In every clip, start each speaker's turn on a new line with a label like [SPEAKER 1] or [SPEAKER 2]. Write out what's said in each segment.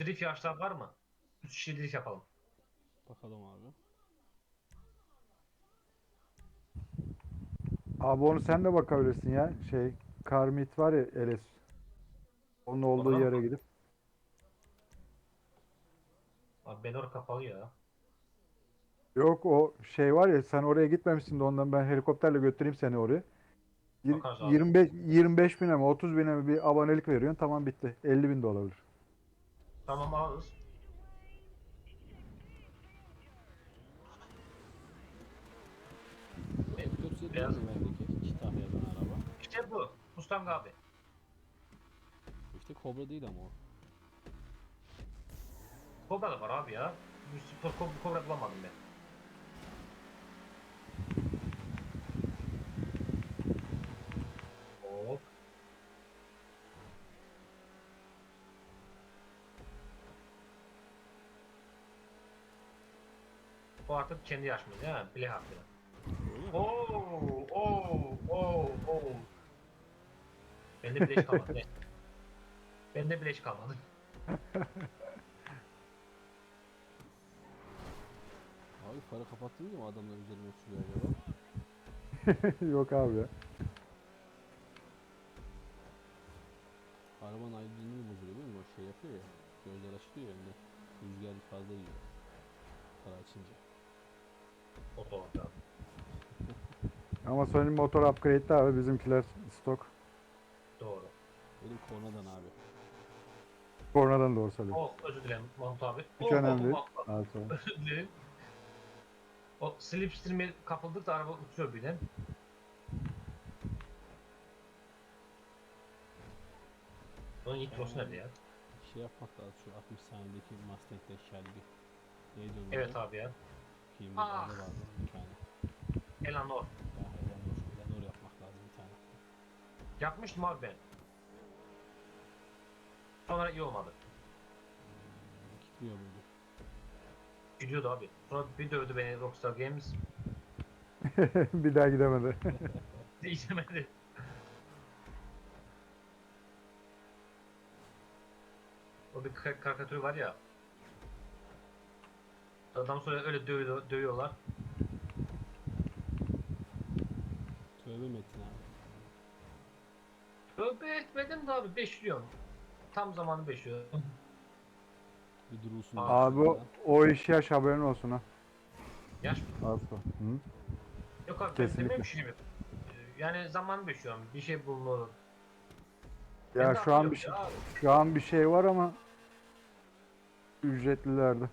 [SPEAKER 1] Drift yarışlar var mı? 3 kişi drift yapalım.
[SPEAKER 2] Bakalım abi.
[SPEAKER 3] Abi onu sen de bakabilirsin ya. Şey Karmit var ya Eles. Onun olduğu
[SPEAKER 1] Bakalım.
[SPEAKER 3] yere gidip.
[SPEAKER 1] Abi ben orası kapalı ya.
[SPEAKER 3] Yok o şey var ya sen oraya gitmemişsin de ondan ben helikopterle götüreyim seni oraya. Yir-
[SPEAKER 1] Bakarız abi.
[SPEAKER 3] 25 25 bine mi 30 bine mi bir abonelik veriyorsun tamam bitti. 50 bin de olabilir.
[SPEAKER 1] Tamam alırız.
[SPEAKER 2] F4
[SPEAKER 1] Beyaz.
[SPEAKER 2] mi bendeki? İki tane yazan araba.
[SPEAKER 1] İşte bu. Mustang abi.
[SPEAKER 2] İşte Cobra değil ama o.
[SPEAKER 1] Cobra da var abi ya. Bir spor Cobra, Cobra bulamadım ben. Bu artık kendi yaşmıyor değil mi? Bile hakkı. Oo, oo, oo, oo. Bende bileş kalmadı. ne? Bende bileş kalmadı.
[SPEAKER 2] Abi para kapattınız mı adamlar üzerime sürüyor acaba?
[SPEAKER 3] Yok abi ya.
[SPEAKER 2] Arabanın aydınlığı mı bozuluyor değil mi? O şey yapıyor ya. Gözler açılıyor ya önde. Rüzgar fazla yiyor. Para açınca.
[SPEAKER 1] Otomat abi.
[SPEAKER 3] Senin motor upgrade'de abi bizimkiler stok.
[SPEAKER 1] Doğru.
[SPEAKER 2] Benim kornadan abi.
[SPEAKER 3] Kornadan doğru söylüyor.
[SPEAKER 1] Oh özür dilerim Mahmut abi.
[SPEAKER 3] Hiç
[SPEAKER 1] oh,
[SPEAKER 3] önemli değil.
[SPEAKER 1] oh, oh,
[SPEAKER 3] Abi sonra.
[SPEAKER 1] Özür dilerim. O slipstream'e kapıldık da araba uçuyor birden. Bunun nitrosu nerede ya?
[SPEAKER 2] Şey yapmak lazım şu 60 saniyedeki Mustang'de şergi. Neydi onun
[SPEAKER 1] Evet abi ya.
[SPEAKER 2] Filmde
[SPEAKER 1] Ah.
[SPEAKER 2] vardı bir tane.
[SPEAKER 1] Elanor.
[SPEAKER 2] Ya Eleanor, Eleanor yapmak lazım bir tane.
[SPEAKER 1] Yapmıştım abi ben. Sonra iyi olmadı.
[SPEAKER 2] Gitmiyor muydu?
[SPEAKER 1] Gidiyordu abi. Sonra bir dövdü beni Rockstar Games.
[SPEAKER 3] bir daha gidemedi.
[SPEAKER 1] Değişemedi. O bir kar- karikatür var ya. Adam sonra öyle dövüyor, dövüyorlar.
[SPEAKER 2] Tövbe Metin abi.
[SPEAKER 1] Tövbe etmedim de abi 5 milyon. Tam zamanı 5 milyon.
[SPEAKER 2] Bir durulsun.
[SPEAKER 3] abi o, o iş yaş haberin olsun ha.
[SPEAKER 1] Yaş mı?
[SPEAKER 3] Asla. Hı?
[SPEAKER 1] Yok abi ben
[SPEAKER 3] Kesinlikle.
[SPEAKER 1] dememişim gibi. Ee, Yani zaman 5 milyon. Bir şey bulunur.
[SPEAKER 3] Ya şu an bir şey, şu an bir şey var ama ücretlilerde.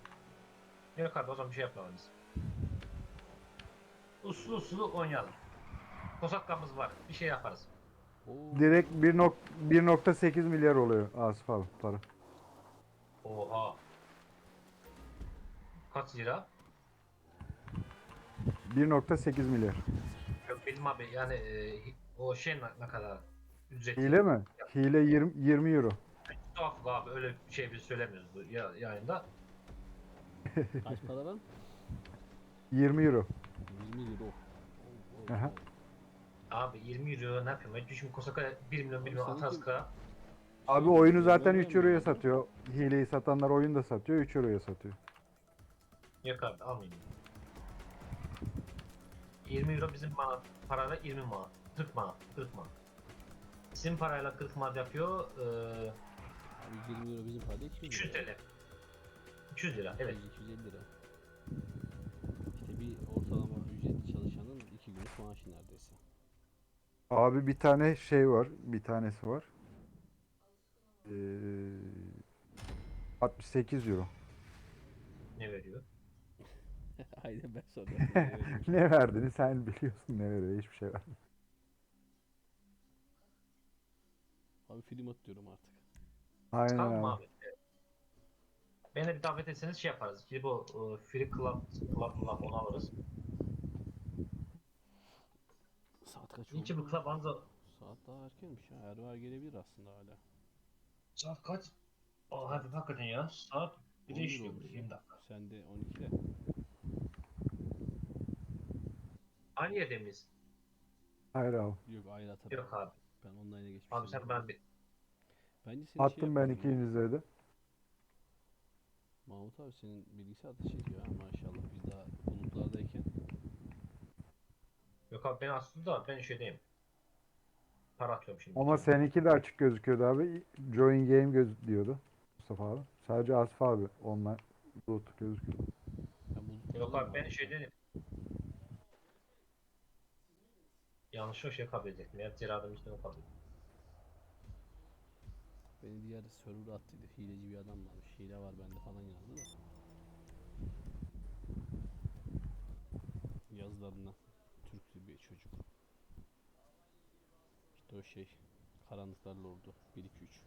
[SPEAKER 1] Yok abi o zaman bir şey yapmamalıyız. Uslu uslu oynayalım. Kosakkamız var. Bir şey yaparız.
[SPEAKER 2] Oo,
[SPEAKER 3] Direkt 1 nok- 1.8 milyar oluyor Asif abi para.
[SPEAKER 1] Oha. Kaç lira?
[SPEAKER 3] 1.8 milyar.
[SPEAKER 1] Yok benim abi yani e, o şey ne, ne kadar ücretli.
[SPEAKER 3] Hile mi? Hile 20, 20 euro.
[SPEAKER 1] Tuhaf abi öyle bir şey biz söylemiyoruz bu ya, yayında.
[SPEAKER 2] kaç para lan?
[SPEAKER 3] 20 euro.
[SPEAKER 2] 20 euro.
[SPEAKER 3] Aha.
[SPEAKER 1] Abi 20 euro ne yapayım? Ben düşün Kosaka 1 milyon 1 milyon kıra.
[SPEAKER 3] Abi oyunu zaten
[SPEAKER 2] Öyle
[SPEAKER 3] 3
[SPEAKER 2] mi?
[SPEAKER 3] euroya satıyor. Hileyi satanlar oyunu da satıyor 3 euroya satıyor.
[SPEAKER 1] Yok abi almayayım. 20 euro bizim manat parayla 20 manat. 40 manat. 40 manat. Sizin parayla 40 manat yapıyor. E,
[SPEAKER 2] Abi 20 euro bizim parada 200
[SPEAKER 1] 200
[SPEAKER 2] lira.
[SPEAKER 1] TL. 200 lira evet.
[SPEAKER 2] 250 lira. İşte bir ortalama ücretli çalışanın 2 günlük maaşı neredeyse.
[SPEAKER 3] Abi bir tane şey var. Bir tanesi var. Ee, 68 euro.
[SPEAKER 1] Ne veriyor?
[SPEAKER 2] Aynen ben sonra.
[SPEAKER 3] ne verdiğini sen biliyorsun ne veriyor. Hiçbir şey vermiyor.
[SPEAKER 2] Abi film atıyorum artık.
[SPEAKER 3] Aynen
[SPEAKER 1] Tamam
[SPEAKER 3] abi.
[SPEAKER 1] abi. Evet. Beni de bir davet etseniz şey yaparız. Ki bu e, Free Club, Club, Club onu alırız.
[SPEAKER 2] Saat kaç
[SPEAKER 1] Niçin bu
[SPEAKER 2] oldu?
[SPEAKER 1] Club anza...
[SPEAKER 2] Saat daha erkenmiş ya. Ervar gelebilir aslında hala.
[SPEAKER 1] Saat kaç? Aa hadi hakikaten ya. Saat 1'e
[SPEAKER 2] 11
[SPEAKER 1] işliyor.
[SPEAKER 2] olmuş.
[SPEAKER 1] 20 dakika.
[SPEAKER 2] Sen de 12'de.
[SPEAKER 1] Aynı yerde miyiz?
[SPEAKER 3] Hayır abi.
[SPEAKER 2] Yok ayrı atarım.
[SPEAKER 1] Yok abi.
[SPEAKER 2] Ben online'a geçmişim.
[SPEAKER 1] Abi sen ben bir...
[SPEAKER 2] Bence seni şey
[SPEAKER 3] Attım ben
[SPEAKER 2] yapalım ya.
[SPEAKER 3] ikinize de.
[SPEAKER 2] Mahmut abi senin bilgisayar ateş ediyor ha maşallah biz daha bulutlardayken.
[SPEAKER 1] Yok abi ben aslında ben şeydeyim. Para atıyorum şimdi.
[SPEAKER 3] Ama seninki de açık gözüküyordu abi. Join game göz diyordu Mustafa abi. Sadece Asif abi online bulut gözüküyor.
[SPEAKER 1] Yok abi ben şeydeyim. Yanlışlıkla şey kabul edecektim ya. Ceradım işte o kabul ettim.
[SPEAKER 2] Beni diğer server'a attıydı. Hileci bir adam varmış. Hile var bende falan yazdı da. Yazlarından Türklü bir çocuk. İşte o şey. Karanlıklar Lordu. 1 2 3.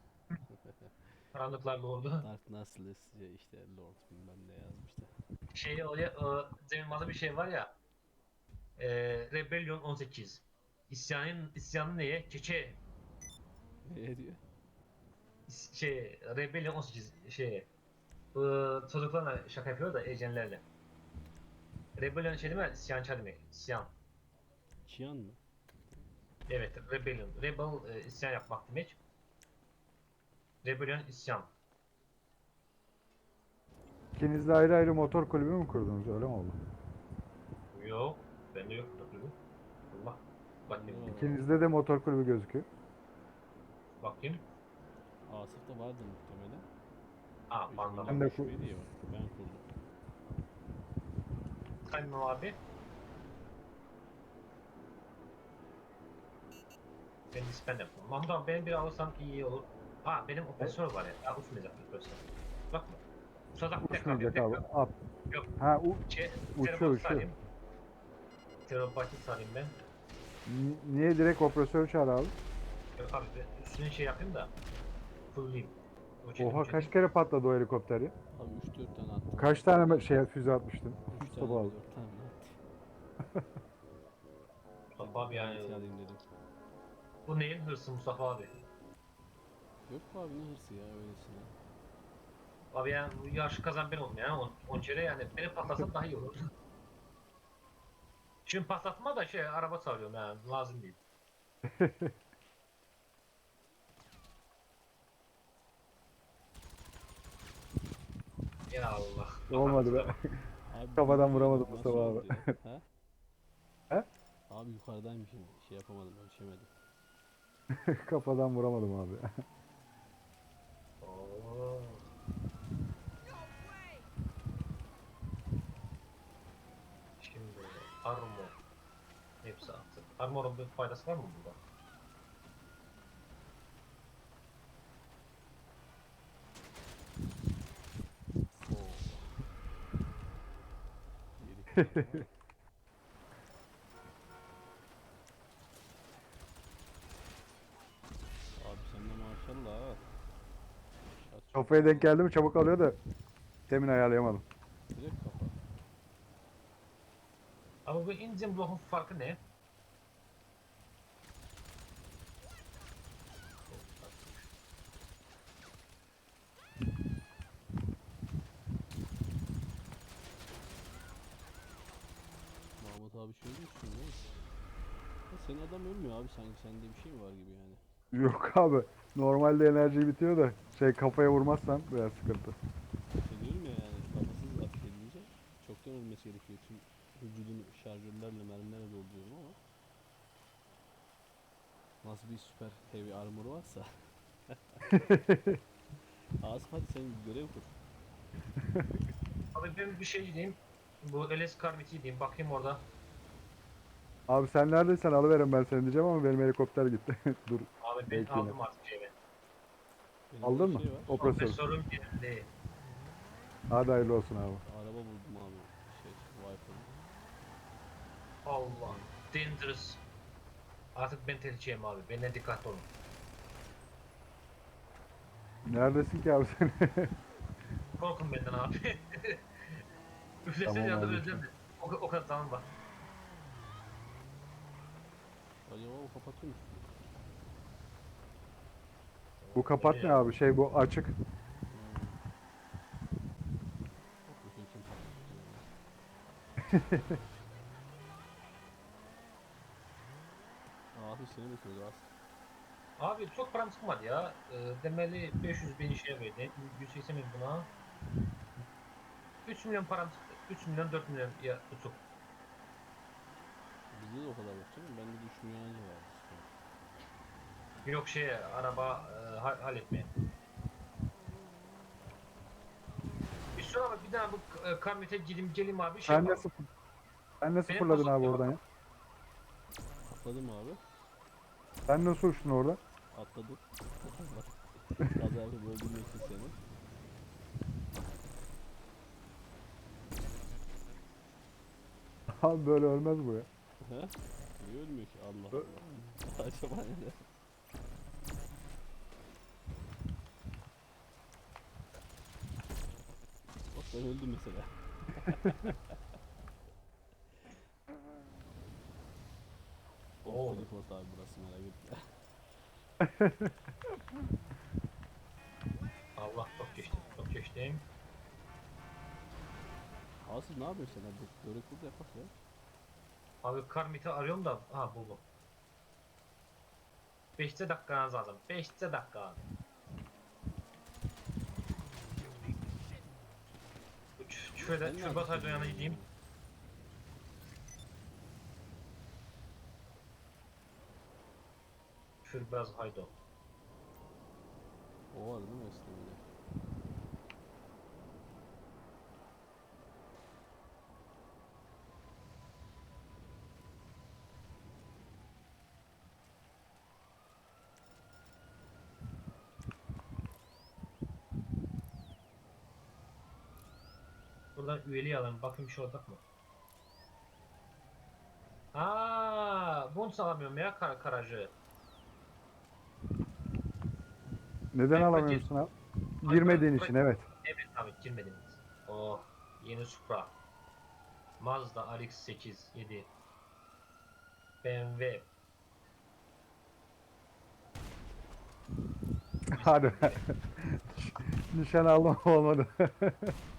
[SPEAKER 1] Karanlıklarla oldu.
[SPEAKER 2] Dark Nasılız işte Lord bilmem ne yazmıştı.
[SPEAKER 1] Şey oraya e, Cemil bir şey var ya. E, Rebellion 18. İsyanın isyanı neye? Keçe
[SPEAKER 2] Ne diyor?
[SPEAKER 1] is- şey Rebellion 18 şey bu çocuklarla şaka yapıyor da ejenlerle. Rebellion şey değil mi? İsyancı demek. İsyan.
[SPEAKER 2] Çiyan mı?
[SPEAKER 1] Evet, Rebellion. Rebel e, isyan yapmak demek. Rebellion isyan.
[SPEAKER 3] İkiniz de ayrı ayrı motor kulübü mü kurdunuz? Öyle mi oldu?
[SPEAKER 1] Yok, bende yok bakayım. Bak, bakayım.
[SPEAKER 3] İkinizde de motor kulübü gözüküyor.
[SPEAKER 1] bakayım.
[SPEAKER 2] Asıf'ta vardı muhtemelen.
[SPEAKER 1] Aa, panda
[SPEAKER 3] Ben de.
[SPEAKER 2] Ben kurdum.
[SPEAKER 1] Kaymam abi. Ben dispen yaptım. Mahmut abi benim bir alırsan iyi olur. Aa benim operatör var ya. Ya uçmayacak operatör. Bakma. Uçacak tekrar.
[SPEAKER 3] Uçmayacak abi.
[SPEAKER 1] tekrar.
[SPEAKER 3] At.
[SPEAKER 1] Yok.
[SPEAKER 3] Ha u-
[SPEAKER 1] Şey,
[SPEAKER 3] Uçuyor, uçuyor.
[SPEAKER 1] sarayım. Terabaytı sarayım ben.
[SPEAKER 3] Ni- niye direkt operatörü çağır abi?
[SPEAKER 1] Yok abi ben üstüne şey yapayım da. Fullleyeyim. Uçayım,
[SPEAKER 3] Oha
[SPEAKER 1] uçayım.
[SPEAKER 3] kaç kere patladı o helikopter ya?
[SPEAKER 2] Abi 3-4 tane attım.
[SPEAKER 3] Kaç tane me- şey füze atmıştın?
[SPEAKER 2] 3
[SPEAKER 3] Mustafa
[SPEAKER 2] tane
[SPEAKER 3] abi.
[SPEAKER 2] 4 tane attım.
[SPEAKER 1] Mustafa abi yani.
[SPEAKER 2] Alayım dedim.
[SPEAKER 1] Bu neyin hırsı Mustafa abi?
[SPEAKER 2] Yok bu abi ne hırsı ya öylesine.
[SPEAKER 1] Abi yani bu yarışı kazan ben oldum ya. On, on kere yani beni patlasam daha iyi olur. Şimdi patlatma da şey araba sarıyorum yani lazım değil. ya Allah.
[SPEAKER 3] Olmadı be.
[SPEAKER 2] Abi
[SPEAKER 3] Kafadan
[SPEAKER 2] bu
[SPEAKER 3] vuramadım Mustafa abi.
[SPEAKER 2] He?
[SPEAKER 3] He?
[SPEAKER 2] Abi yukarıdaymışım. Şey yapamadım ölçemedim.
[SPEAKER 3] Kafadan vuramadım abi.
[SPEAKER 1] Oo. Şimdi armor. Hepsi attık. Armor'un bir faydası var mı burada?
[SPEAKER 2] Oo. Yedi. Abi sen de maşallah ha.
[SPEAKER 3] Kafaya denk geldi mi çabuk alıyor da demin ayarlayamadım.
[SPEAKER 2] direkt kafa.
[SPEAKER 1] Ama bu engine block'un farkı ne?
[SPEAKER 2] Mahmut abi şöyle mi? Ya senin adam ölmüyor abi sanki sende bir şey mi var gibi yani.
[SPEAKER 3] Yok abi. Normalde enerji bitiyor da şey kafaya vurmazsan biraz sıkıntı.
[SPEAKER 2] Diyorum ya yani kafasız ateş edince çoktan ölmesi gerekiyor. Tüm vücudunu şarjörlerle mermilerle dolduruyorum ama nasıl bir süper heavy armor varsa Asım hadi sen görev kur.
[SPEAKER 1] Abi ben bir şey diyeyim. Bu LS Carvit'i diyeyim. Bakayım orada.
[SPEAKER 3] Abi sen neredeysen alıverin ben seni diyeceğim ama benim helikopter gitti. Dur.
[SPEAKER 1] Abi ben
[SPEAKER 3] Belki
[SPEAKER 1] aldım artık şeyi.
[SPEAKER 2] Benim
[SPEAKER 3] Aldın
[SPEAKER 2] bir
[SPEAKER 3] mı?
[SPEAKER 2] Şey var.
[SPEAKER 1] Profesörüm yerinde.
[SPEAKER 3] Hadi hayırlı olsun abi.
[SPEAKER 2] Araba buldum abi. Şey, Viper'ın.
[SPEAKER 1] Allah. Dangerous. Artık ben tehlikeliyim abi. Benden dikkatli olun.
[SPEAKER 3] Neredesin ki abi sen?
[SPEAKER 1] Korkun benden abi. Üflesene
[SPEAKER 3] Tamam
[SPEAKER 1] yanında
[SPEAKER 3] abi.
[SPEAKER 1] öleceğim de. O, o kadar tamam bak.
[SPEAKER 2] Acaba o kapatıyor musun?
[SPEAKER 3] Bu kapatmıyor abi şey bu açık.
[SPEAKER 2] Abi seni bekliyoruz az.
[SPEAKER 1] Abi çok param çıkmadı ya. Ee, demeli 500 bin işe verdi. 180 bin buna. 3 milyon param çıktı. 3 milyon 4 milyon ya tutuk.
[SPEAKER 2] Bizde de o kadar yok canım. Bende de 3 milyon önce vardı.
[SPEAKER 1] Yok şey araba e, ha- halletmeye. Bir sonra ama bir daha bu e, kamyete gidim gelim abi şey
[SPEAKER 3] Sen ne
[SPEAKER 1] yapalım.
[SPEAKER 3] sıfır? Sen ne
[SPEAKER 1] Benim
[SPEAKER 3] sıfırladın abi oradan ya?
[SPEAKER 2] Atladım abi.
[SPEAKER 3] Sen nasıl uçtun orada?
[SPEAKER 2] Atladım. Kazayla öldürmek için seni.
[SPEAKER 3] Abi böyle ölmez bu ya.
[SPEAKER 2] He? Niye ölmüyor ki? Allah
[SPEAKER 3] Ö-
[SPEAKER 2] Allah. Acaba ne? Ben öldüm mesela.
[SPEAKER 1] Oo.
[SPEAKER 2] Freeport abi burası merak etme.
[SPEAKER 1] Allah çok geçtim. Çok geçtim.
[SPEAKER 2] Asıl ne yapıyorsun sen hadi? Börek burada yapak ya.
[SPEAKER 1] Abi karmiti arıyorum da ha buldum. 5 dakikanız lazım. 5 dakika. Ç- Şöyle şu batarya yana
[SPEAKER 2] ya?
[SPEAKER 1] gideyim. Fürbaz haydo.
[SPEAKER 2] O var değil mi esnemede?
[SPEAKER 1] Buradan üyeliği alalım. Bakayım bir şey olacak mı? Aa, bunu alamıyorum ya kar karajı.
[SPEAKER 3] Neden alamıyorsun abi? Girmediğin için evet.
[SPEAKER 1] Evet abi girmediniz. Oh, yeni Supra. Mazda RX-8 7. BMW.
[SPEAKER 3] Hadi. Nişan aldım olmadı.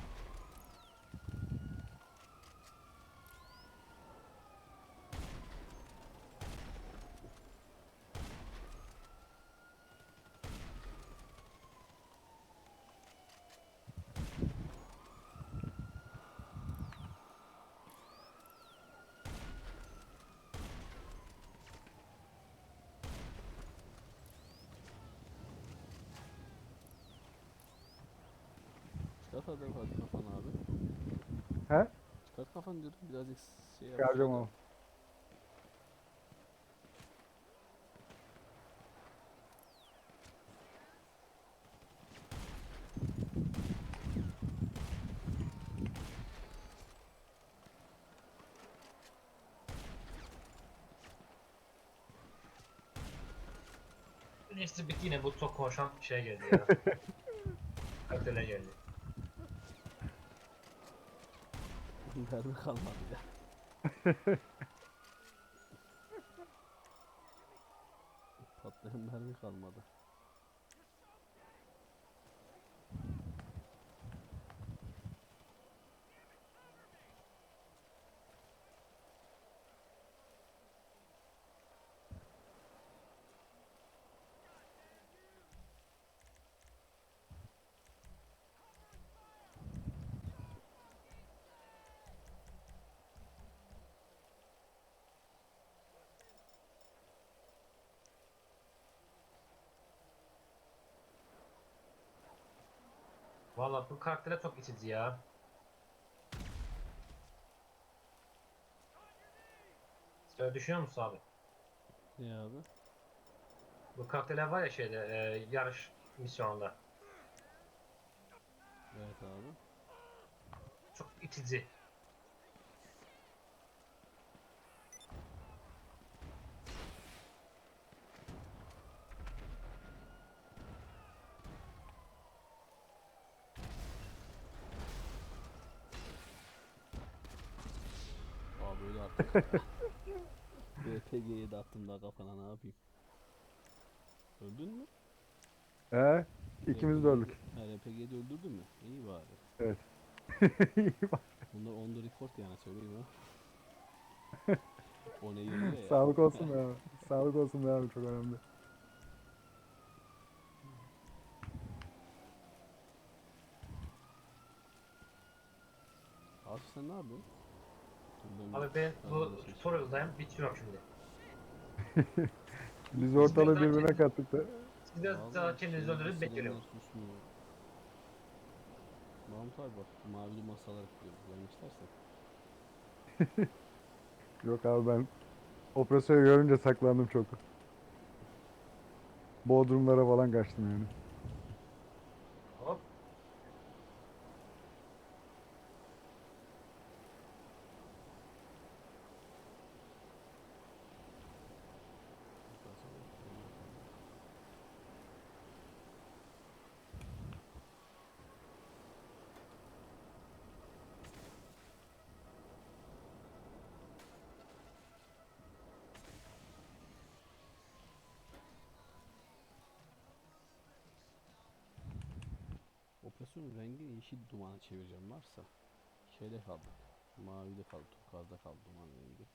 [SPEAKER 2] Çıkart hadi hadi kafanı abi.
[SPEAKER 3] He?
[SPEAKER 2] Çıkart kafanı diyorum birazcık şey yap.
[SPEAKER 3] Çıkaracağım ama.
[SPEAKER 1] Neyse bitti yine bu çok konuşan şey geldi ya. Kalitele geldi.
[SPEAKER 2] Mermi kalmadı ya. Patlayan mermi kalmadı.
[SPEAKER 1] Valla bu karaktere çok itici ya. Sen öyle düşünüyor musun abi?
[SPEAKER 2] Ne abi?
[SPEAKER 1] Bu karakterler var ya şeyde e, yarış misyonunda.
[SPEAKER 2] Evet abi.
[SPEAKER 1] Çok itici.
[SPEAKER 2] Aa böyle artık. BPG'ye de attım daha kafana ne yapayım? Öldün mü?
[SPEAKER 3] He? İkimiz de öldük.
[SPEAKER 2] Ha RPG'de öldürdün mü? İyi bari.
[SPEAKER 3] Evet.
[SPEAKER 2] Bunlar on the record yani söyleyeyim ha. O ne geliyor ya.
[SPEAKER 3] Sağlık olsun be abi. Sağlık olsun be abi çok önemli.
[SPEAKER 2] Asif sen ne yapıyorsun?
[SPEAKER 1] Abi ben bu
[SPEAKER 2] şey-
[SPEAKER 1] tutorial'dayım bitiriyorum şimdi.
[SPEAKER 3] Biz ortalığı birbirine
[SPEAKER 1] çek-
[SPEAKER 3] kattık da.
[SPEAKER 1] Siz de daha kendinizi
[SPEAKER 2] şey,
[SPEAKER 1] bekliyorum.
[SPEAKER 2] Mahmut abi bak mavili masalar. Gelmek istersen.
[SPEAKER 3] Yok abi ben operasyon görünce saklandım çok. Bodrumlara falan kaçtım yani.
[SPEAKER 2] Operasyonun rengini yeşil dumana çevireceğim varsa şeyde kaldı. Mavide kaldı, turkuazda kaldı duman rengi.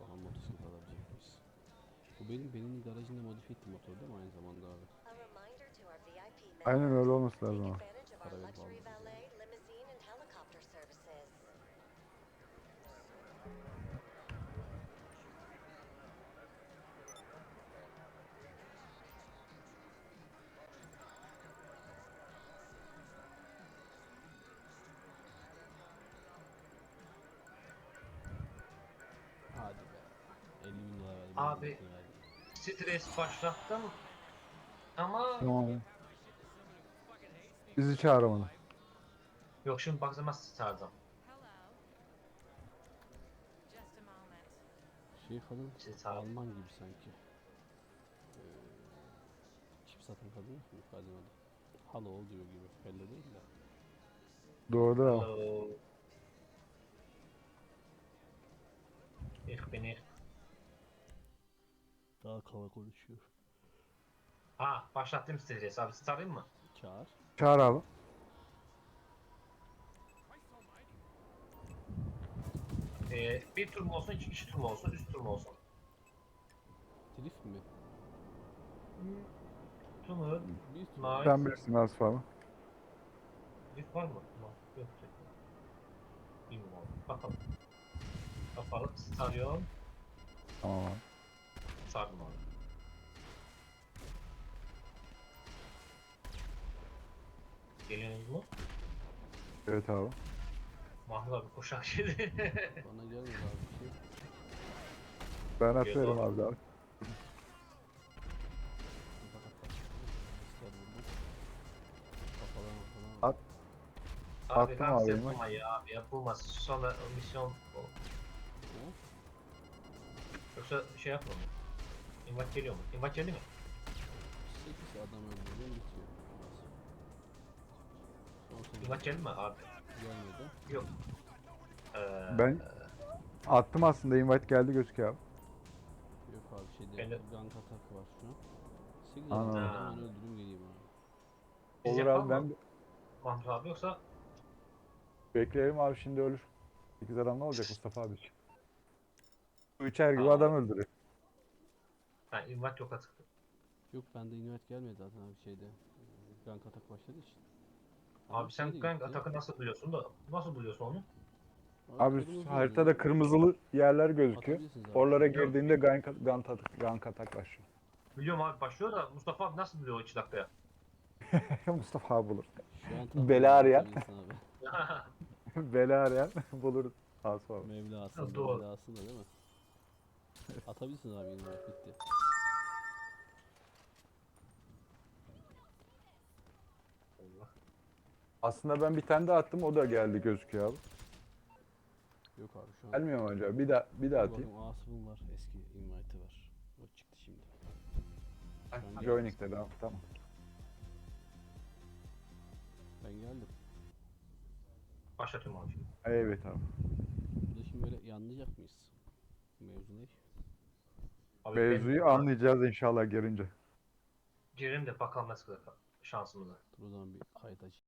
[SPEAKER 2] Bakalım motosiklet alabilecek miyiz? Bu benim benim garajında modifiye ettiğim motor değil mi aynı zamanda abi?
[SPEAKER 3] Aynen öyle olması lazım abi.
[SPEAKER 2] Para verip
[SPEAKER 1] Abi.
[SPEAKER 2] 50 bin lira verdim.
[SPEAKER 1] Stres başlattım. Ama
[SPEAKER 3] Tamam abi. Bizi çağıramadı.
[SPEAKER 1] yok şimdi bak zaman sardım.
[SPEAKER 4] Hello. Just a moment.
[SPEAKER 2] Şey kadın
[SPEAKER 1] Şey sağ.
[SPEAKER 2] Alman gibi sanki. Ee, çip satan kadın yok mu? Hello diyor gibi. Hello değil de.
[SPEAKER 3] Doğru da
[SPEAKER 1] Hello. Ich bin ich.
[SPEAKER 2] Daha kaba konuşuyor.
[SPEAKER 1] Ha başlattım stres abi sarayım mı?
[SPEAKER 2] Çağır.
[SPEAKER 3] çağır abi.
[SPEAKER 1] Ee, bir tur mu olsun, iki, iki tur mu olsun, üç tur mu olsun?
[SPEAKER 2] Drift mi?
[SPEAKER 1] Tur mu?
[SPEAKER 2] Bir tur.
[SPEAKER 1] Nice.
[SPEAKER 3] Sen bilirsin Asif abi.
[SPEAKER 1] Drift var mı? Var. Yok. yok. Bilmiyorum abi. Bakalım. Kapalı sarıyorum.
[SPEAKER 3] Tamam abi.
[SPEAKER 1] Sardım abi. Geliyorsunuz mu?
[SPEAKER 3] Evet abi.
[SPEAKER 1] Mahmut abi koşak şimdi.
[SPEAKER 2] Bana gelmedi abi bir şey.
[SPEAKER 3] Ben atıyorum
[SPEAKER 1] Geliyor.
[SPEAKER 3] abi
[SPEAKER 2] falan.
[SPEAKER 3] At.
[SPEAKER 1] abi
[SPEAKER 3] Attım abi,
[SPEAKER 1] yapma ya abi yapılmaz. Sonra misyon yoksa şey yapma mı? İnvat geliyor mu? İnvat geldi mi?
[SPEAKER 2] 8 adam öldürdüm bitiyor.
[SPEAKER 1] İnvat geldi mi abi?
[SPEAKER 2] gelmedi.
[SPEAKER 1] Yok. Ee,
[SPEAKER 3] Ben- Attım aslında invite geldi gözüküyor abi.
[SPEAKER 2] Yok abi şeyde
[SPEAKER 1] Ben de-
[SPEAKER 2] gank atak var şu an. 8
[SPEAKER 3] Anladım.
[SPEAKER 2] adam hemen geleyim abi.
[SPEAKER 1] Biz
[SPEAKER 3] Olur
[SPEAKER 1] yapalım
[SPEAKER 3] abi
[SPEAKER 1] mı?
[SPEAKER 3] ben
[SPEAKER 1] Mahmut abi yoksa
[SPEAKER 3] bekleyelim abi şimdi ölür. 8 adam ne olacak Mustafa abi için? Bu içer gibi
[SPEAKER 1] Aa.
[SPEAKER 3] adam öldürüyor.
[SPEAKER 1] Ha, invite yok artık.
[SPEAKER 2] Yok bende invite gelmedi zaten abi şeyde. Gank atak başladığı için. Ama
[SPEAKER 1] Abi sen
[SPEAKER 2] şey
[SPEAKER 1] gank atakı nasıl biliyorsun da nasıl buluyorsun onu?
[SPEAKER 3] Abi
[SPEAKER 2] kırmızı
[SPEAKER 3] haritada
[SPEAKER 2] oluyor.
[SPEAKER 3] kırmızılı yerler gözüküyor.
[SPEAKER 2] Abi.
[SPEAKER 3] Oralara girdiğinde gank, gank, atak, gank atak başlıyor.
[SPEAKER 1] Biliyorum abi başlıyor da Mustafa abi nasıl biliyor o 2 dakikaya?
[SPEAKER 3] Mustafa abi bulur. Bela arayan.
[SPEAKER 2] abi.
[SPEAKER 3] Bela arayan bulur Asif abi.
[SPEAKER 2] Mevlasında,
[SPEAKER 1] Doğru.
[SPEAKER 2] Mevlasında değil mi? Atabilirsin abi invite bitti.
[SPEAKER 1] Allah.
[SPEAKER 3] Aslında ben bir tane daha attım o da geldi gözüküyor abi.
[SPEAKER 2] Yok abi şu an.
[SPEAKER 3] Gelmiyor mu acaba? Bir daha bir daha
[SPEAKER 2] Dur
[SPEAKER 3] atayım.
[SPEAKER 2] bakayım, Asım'ın var eski invite'ı var. O çıktı şimdi. Ben,
[SPEAKER 3] Joining dedi abi tamam.
[SPEAKER 2] ben geldim.
[SPEAKER 1] Başlatıyorum abi şimdi.
[SPEAKER 3] Evet abi.
[SPEAKER 2] Burada şimdi böyle yanlayacak mıyız? Mevzu ne?
[SPEAKER 1] Abi ben-
[SPEAKER 3] Mevzuyu anlayacağız inşallah gelince.
[SPEAKER 1] Girelim de bakalım nasıl kadar şansımıza.
[SPEAKER 2] Dur o zaman bir kayıt açayım.